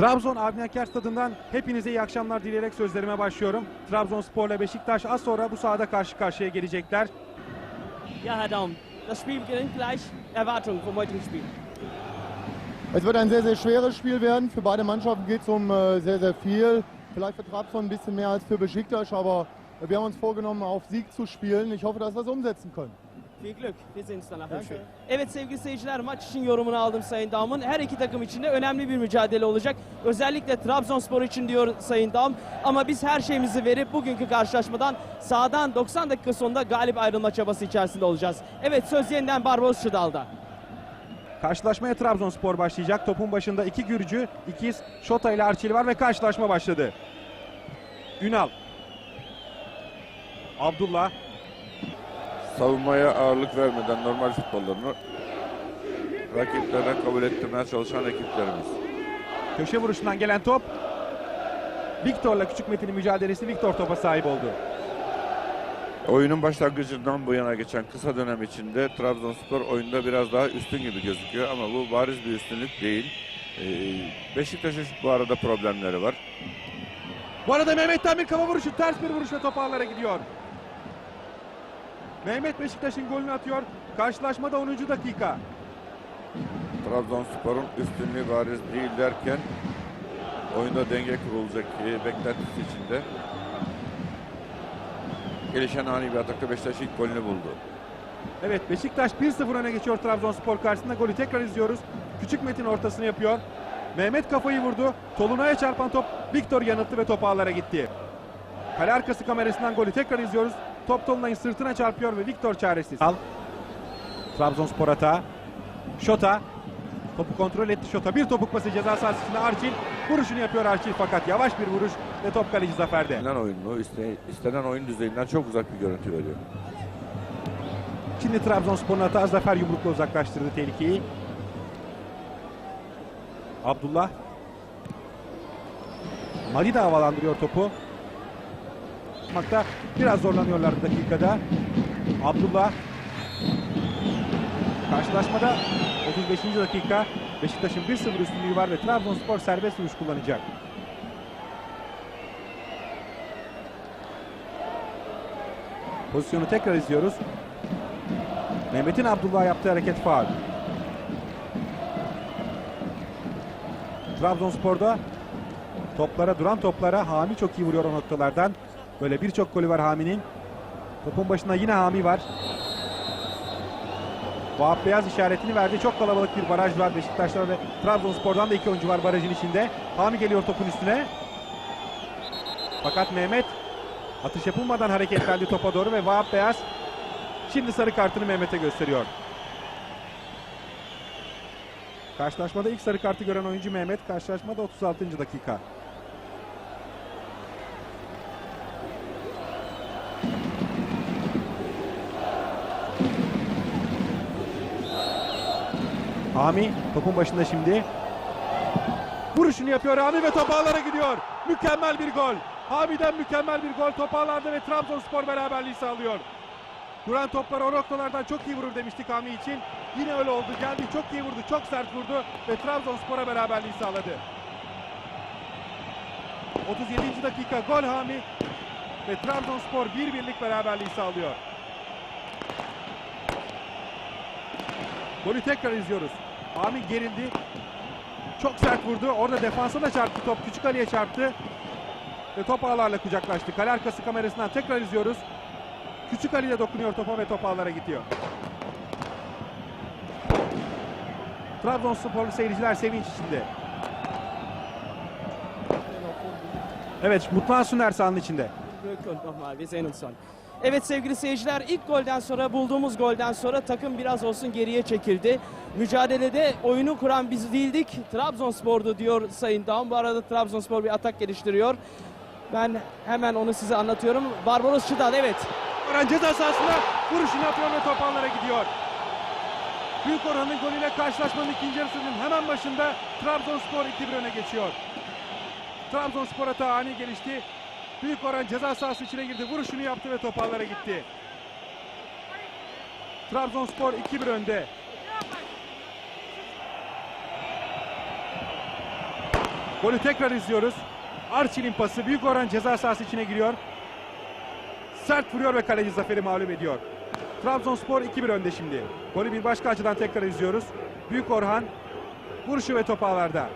Trabzon Avni Aker Stadı'ndan hepinize iyi akşamlar dileyerek sözlerime başlıyorum. Trabzonspor ile Beşiktaş az sonra bu sahada karşı karşıya gelecekler. Ja, Herr Daum, das Spiel beginnt gleich. Erwartung vom heutigen Spiel. Es wird ein sehr, sehr schweres Spiel werden. Für beide Mannschaften geht es um äh, sehr, sehr viel. Vielleicht für Trabzon ein bisschen mehr als für Besiktas, aber wir haben uns vorgenommen, auf Sieg zu spielen. Ich hoffe, dass wir es umsetzen können. Viel Glück. Wir sehen uns danach im Danke. Spiel. Evet sevgili seyirciler maç için yorumunu aldım Sayın Dam'ın. Her iki takım için de önemli bir mücadele olacak. Özellikle Trabzonspor için diyor Sayın Dam. Ama biz her şeyimizi verip bugünkü karşılaşmadan sağdan 90 dakika sonunda galip ayrılma çabası içerisinde olacağız. Evet söz yeniden Barbaros Çıdal'da. Karşılaşmaya Trabzonspor başlayacak. Topun başında iki Gürcü, ikiz Şota ile Arçil var ve karşılaşma başladı. Ünal. Abdullah. Savunmaya ağırlık vermeden normal futbollarını rakiplerine kabul ettirmeye çalışan ekiplerimiz. Köşe vuruşundan gelen top. Viktor'la Küçük Metin'in mücadelesi Viktor topa sahip oldu. Oyunun başlangıcından bu yana geçen kısa dönem içinde Trabzonspor oyunda biraz daha üstün gibi gözüküyor ama bu bariz bir üstünlük değil. Ee, Beşiktaş'ın bu arada problemleri var. Bu arada Mehmet'ten bir kafa vuruşu, ters bir vuruş ve top ağlara gidiyor. Mehmet Beşiktaş'ın golünü atıyor. Karşılaşmada 10. dakika. Trabzonspor'un üstünlüğü bariz değil derken oyunda denge kurulacak e, beklentisi içinde. Gelişen ani bir atakta Beşiktaş ilk golünü buldu. Evet Beşiktaş 1-0 öne geçiyor Trabzonspor karşısında. Golü tekrar izliyoruz. Küçük Metin ortasını yapıyor. Mehmet kafayı vurdu. Tolunay'a çarpan top Viktor yanıttı ve top ağlara gitti. Kale arkası kamerasından golü tekrar izliyoruz. Top Tolunay'ın sırtına çarpıyor ve Viktor çaresiz. Al. Trabzonspor hata. Şota. Topu kontrol etti Şota. Bir topuk pası ceza sahası içinde Arçil. Vuruşunu yapıyor Arçil fakat yavaş bir vuruş ve top kaleci Zafer'de. İstenen oyunu, iste- istenen oyun düzeyinden çok uzak bir görüntü veriyor. Şimdi Trabzonspor'un hata Zafer yumrukla uzaklaştırdı tehlikeyi. Abdullah. Mali de havalandırıyor topu. Makta biraz zorlanıyorlar dakikada. Abdullah. Karşılaşmada 35. dakika Beşiktaş'ın 1-0 üstünlüğü var ve Trabzonspor serbest vuruş kullanacak. Pozisyonu tekrar izliyoruz. Mehmet'in Abdullah'a yaptığı hareket faul. Trabzonspor'da toplara duran toplara Hami çok iyi vuruyor o noktalardan. Böyle birçok golü var Hami'nin. Topun başında yine Hami var. Vahap Beyaz işaretini verdi. Çok kalabalık bir baraj var Beşiktaş'ta ve Trabzonspor'dan da iki oyuncu var barajın içinde. Hami geliyor topun üstüne. Fakat Mehmet atış yapılmadan hareketlendi topa doğru ve Vahap Beyaz Şimdi sarı kartını Mehmet'e gösteriyor. Karşılaşmada ilk sarı kartı gören oyuncu Mehmet. Karşılaşmada 36. dakika. Hami topun başında şimdi. Vuruşunu yapıyor Hami ve top ağlara gidiyor. Mükemmel bir gol. Hami'den mükemmel bir gol. Top ağlarda ve Trabzonspor beraberliği sağlıyor. Duran toplar o noktalardan çok iyi vurur demiştik Hami için. Yine öyle oldu. Geldi çok iyi vurdu. Çok sert vurdu. Ve Trabzonspor'a beraberliği sağladı. 37. dakika gol Hami. Ve Trabzonspor bir birlik beraberliği sağlıyor. Golü tekrar izliyoruz. Hami gerildi. Çok sert vurdu. Orada defansa da çarptı top. Küçük Ali'ye çarptı. Ve top ağlarla kucaklaştı. Kale arkası kamerasından tekrar izliyoruz. Küçük Ali dokunuyor topa ve top ağlara gidiyor. Trabzonsporlu seyirciler sevinç içinde. Evet, Mutlu Sünder sahanın içinde. Wir sehen uns schon. Evet sevgili seyirciler ilk golden sonra bulduğumuz golden sonra takım biraz olsun geriye çekildi. Mücadelede oyunu kuran biz değildik. Trabzonspor'du diyor Sayın Dağım. Bu arada Trabzonspor bir atak geliştiriyor. Ben hemen onu size anlatıyorum. Barbaros Çıdal evet. Orhan ceza sahasına vuruşunu yapıyor ve top ağlara gidiyor. Büyük Orhan'ın golüyle karşılaşmanın ikinci yarısının hemen başında Trabzonspor 2-1 öne geçiyor. Trabzonspor hata ani gelişti. Büyük Orhan ceza sahası içine girdi. Vuruşunu yaptı ve top ağlara gitti. Trabzonspor 2-1 önde. Golü tekrar izliyoruz. Arçil'in pası büyük oran ceza sahası içine giriyor. Sert vuruyor ve kaleci Zafer'i mağlup ediyor. Trabzonspor 2-1 önde şimdi. Golü bir başka açıdan tekrar izliyoruz. Büyük Orhan vuruşu ve top ağlarda.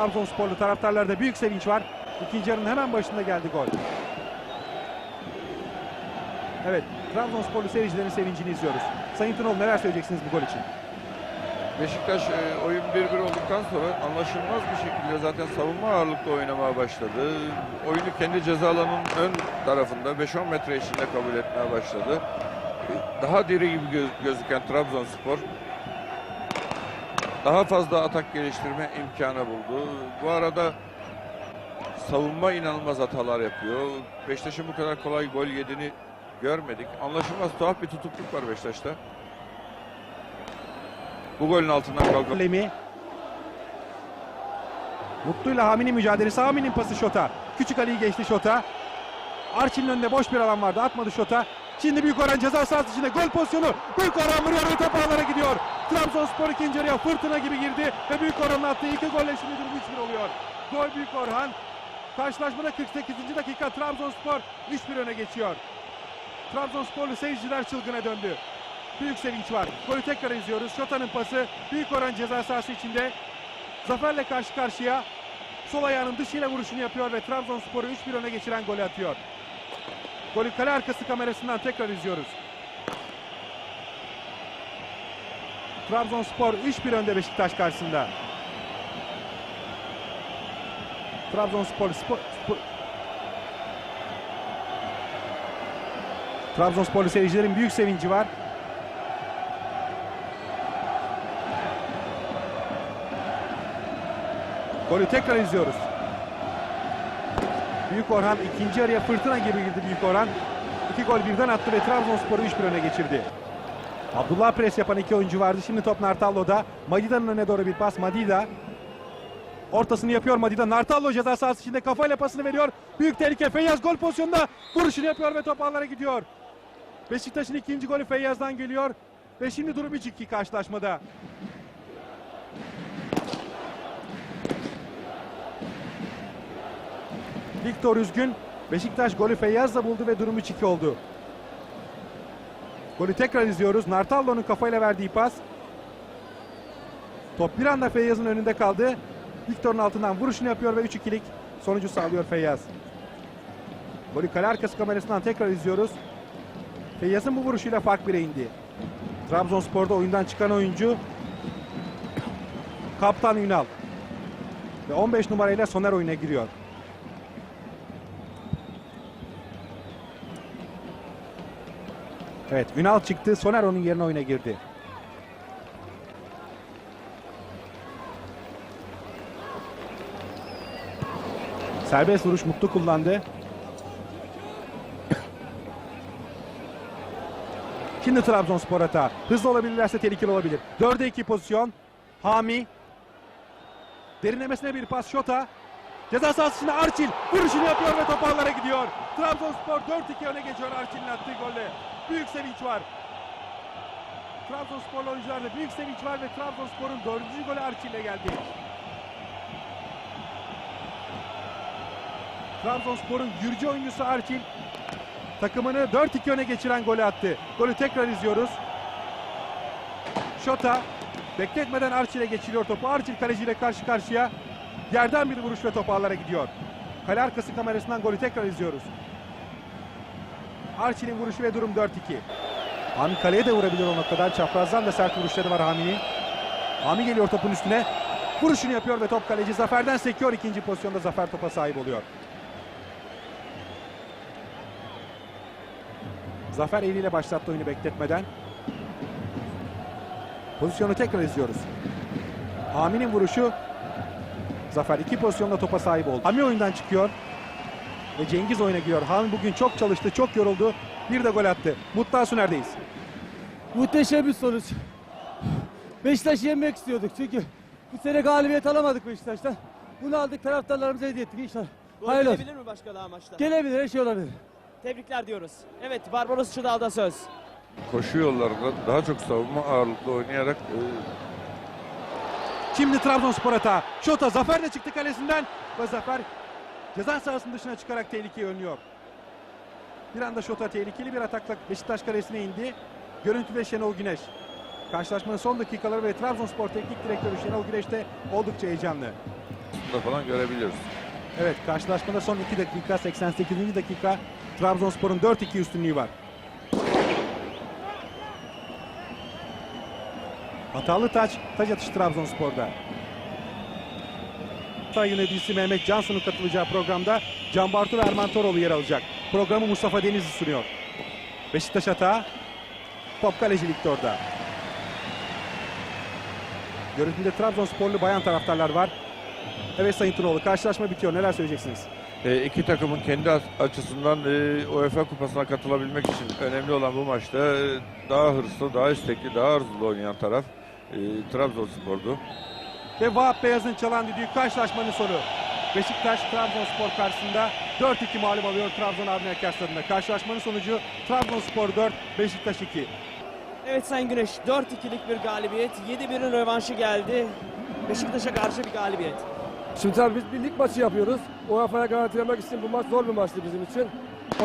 Trabzonsporlu taraftarlarda büyük sevinç var. İkinci yarının hemen başında geldi gol. Evet, Trabzonsporlu seyircilerin sevincini izliyoruz. Sayın Tunol neler söyleyeceksiniz bu gol için? Beşiktaş e, oyun 1-1 olduktan sonra anlaşılmaz bir şekilde zaten savunma ağırlıklı oynamaya başladı. Oyunu kendi ceza alanının ön tarafında 5-10 metre içinde kabul etmeye başladı. E, Daha diri gibi gö- gözüken Trabzonspor daha fazla atak geliştirme imkanı buldu. Bu arada savunma inanılmaz hatalar yapıyor. Beşiktaş'ın bu kadar kolay gol yediğini görmedik. Anlaşılmaz tuhaf bir tutukluk var Beşiktaş'ta. Bu golün altından kalkan Lemi. Mutlu'yla Hami'nin mücadelesi. Hami'nin pası Şota. Küçük Ali'yi geçti Şota. Arçin'in önünde boş bir alan vardı. Atmadı Şota. Şimdi Büyük Orhan ceza sahası içinde gol pozisyonu. Büyük Orhan vuruyor ve top gidiyor. Trabzonspor ikinci yarıya fırtına gibi girdi. Ve Büyük Orhan'ın attığı iki golle şimdi durum 3-1 oluyor. Gol Büyük Orhan. Karşılaşmada 48. dakika Trabzonspor 3-1 öne geçiyor. Trabzonsporlu seyirciler çılgına döndü. Büyük sevinç var. Golü tekrar izliyoruz. Şota'nın pası büyük oran ceza sahası içinde. Zafer'le karşı karşıya. Sol ayağının dışıyla vuruşunu yapıyor ve Trabzonspor'u 3-1 öne geçiren golü atıyor. Golü kale arkası kamerasından tekrar izliyoruz. Trabzonspor 3-1 önde Beşiktaş karşısında. Trabzonspor spor, spor- Trabzonsporlu seyircilerin büyük sevinci var. Golü tekrar izliyoruz. Büyük Orhan ikinci yarıya fırtına gibi girdi Büyük Orhan. İki gol birden attı ve Trabzonspor'u 3-1 öne geçirdi. Abdullah pres yapan iki oyuncu vardı. Şimdi top Nartallo'da. Madida'nın önüne doğru bir pas. Madida. Ortasını yapıyor Madida. Nartallo ceza sahası içinde kafayla pasını veriyor. Büyük tehlike. Feyyaz gol pozisyonunda vuruşunu yapıyor ve top ağlara gidiyor. Beşiktaş'ın ikinci golü Feyyaz'dan geliyor. Ve şimdi durum 3-2 karşılaşmada. Viktor Üzgün Beşiktaş golü Feyyaz'la buldu ve durum 3-2 oldu. Golü tekrar izliyoruz. Nartallo'nun kafayla verdiği pas. Top bir anda Feyyaz'ın önünde kaldı. Viktor'un altından vuruşunu yapıyor ve 3-2'lik sonucu sağlıyor Feyyaz. Golü kale arkası kamerasından tekrar izliyoruz. Feyyaz'ın bu vuruşuyla fark 1'e indi. Trabzonspor'da oyundan çıkan oyuncu Kaptan Ünal. Ve 15 numarayla Soner oyuna giriyor. Evet Ünal çıktı. Soner onun yerine oyuna girdi. Serbest vuruş Mutlu kullandı. Şimdi Trabzonspor hata. Hızlı olabilirlerse tehlikeli olabilir. 4'e 2 pozisyon. Hami. Derinlemesine bir pas Şota. Ceza sahası içinde Arçil vuruşunu yapıyor ve top ağlara gidiyor. Trabzonspor 4-2 öne geçiyor Arçil'in attığı golle. Büyük sevinç var. Trabzonsporlu oyuncularda büyük sevinç var ve Trabzonspor'un dördüncü golü Arçil'le geldi. Trabzonspor'un Gürcü oyuncusu Arçil takımını 4-2 öne geçiren golü attı. Golü tekrar izliyoruz. Şota bekletmeden Arçil'e geçiriyor topu. Arçil kaleciyle karşı karşıya. Yerden bir vuruş ve top ağlara gidiyor. Kale arkası kamerasından golü tekrar izliyoruz. Arçil'in vuruşu ve durum 4-2. Hami kaleye de vurabilir o noktadan. Çaprazdan da sert vuruşları var Hami'nin. Hami geliyor topun üstüne. Vuruşunu yapıyor ve top kaleci Zafer'den sekiyor. ikinci pozisyonda Zafer topa sahip oluyor. Zafer eliyle başlattı oyunu bekletmeden. Pozisyonu tekrar izliyoruz. Hami'nin vuruşu Zafer iki pozisyonda topa sahip oldu. Hami oyundan çıkıyor. Ve Cengiz oyuna giriyor. Hami bugün çok çalıştı, çok yoruldu. Bir de gol attı. Mutlu Asuner'deyiz. Muhteşem bir sonuç. Beşiktaş'ı yenmek istiyorduk çünkü bu sene galibiyet alamadık Beşiktaş'tan. Bunu aldık taraftarlarımıza hediye ettik inşallah. Gol Hayırlı olsun. gelebilir mi başka daha maçta? Gelebilir her şey olabilir. Tebrikler diyoruz. Evet Barbaros Çıdal'da söz. koşu yollarında daha çok savunma ağırlıklı oynayarak e, Şimdi Trabzonspor hata. Şota Zafer de çıktı kalesinden ve Zafer ceza sahasının dışına çıkarak tehlikeyi önlüyor. Bir anda Şota tehlikeli bir atakla Beşiktaş kalesine indi. Görüntüde Şenol Güneş. Karşılaşmanın son dakikaları ve Trabzonspor Teknik Direktörü Şenol Güneş de oldukça heyecanlı. Da falan görebiliyoruz. Evet karşılaşmada son 2 dakika 88. dakika Trabzonspor'un 4-2 üstünlüğü var. Hatalı taç, taç atışı Trabzonspor'da. Hatay yöneticisi Mehmet Cansu'nun katılacağı programda Can Bartu ve Erman Toroğlu yer alacak. Programı Mustafa Denizli sunuyor. Beşiktaş hata. Top kalecilikte orada. Görüntüde Trabzonsporlu bayan taraftarlar var. Evet Sayın Tunoğlu karşılaşma bitiyor. Neler söyleyeceksiniz? E, iki takımın kendi açısından e, UEFA kupasına katılabilmek için önemli olan bu maçta e, daha hırslı, daha istekli, daha arzulu oynayan taraf e, Trabzonspor'du. Ve Vahap Beyaz'ın çalan düdüğü karşılaşmanın sonu. Beşiktaş Trabzonspor karşısında 4-2 mağlup alıyor Trabzon Avni Aker Stadı'nda. Karşılaşmanın sonucu Trabzonspor 4, Beşiktaş 2. Evet Sayın Güneş 4-2'lik bir galibiyet. 7-1'in rövanşı geldi. Beşiktaş'a karşı bir galibiyet. Şimdi tabii biz bir lig maçı yapıyoruz. UEFA'ya garantilemek için bu maç zor bir maçtı bizim için.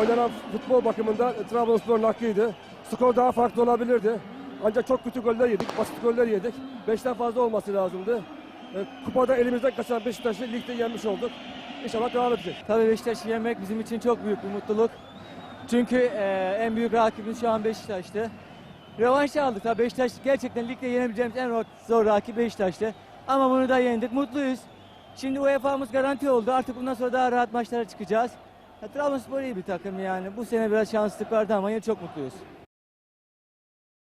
Oynanan futbol bakımından Trabzonspor'un hakkıydı. Skor daha farklı olabilirdi. Ancak çok kötü goller yedik, basit goller yedik. Beşten fazla olması lazımdı. E, Kupada elimizden kaçan Beşiktaş'ı ligde yenmiş olduk. İnşallah devam edecek. Tabii Beşiktaş'ı yenmek bizim için çok büyük bir mutluluk. Çünkü e, en büyük rakibimiz şu an Beşiktaş'tı. Rövanş aldık. Tabii Beşiktaş gerçekten ligde yenebileceğimiz en zor rakip Beşiktaş'tı. Ama bunu da yendik. Mutluyuz. Şimdi UEFA'mız garanti oldu. Artık bundan sonra daha rahat maçlara çıkacağız. Ya, Trabzonspor iyi bir takım yani. Bu sene biraz şanssızlık vardı ama yine çok mutluyuz.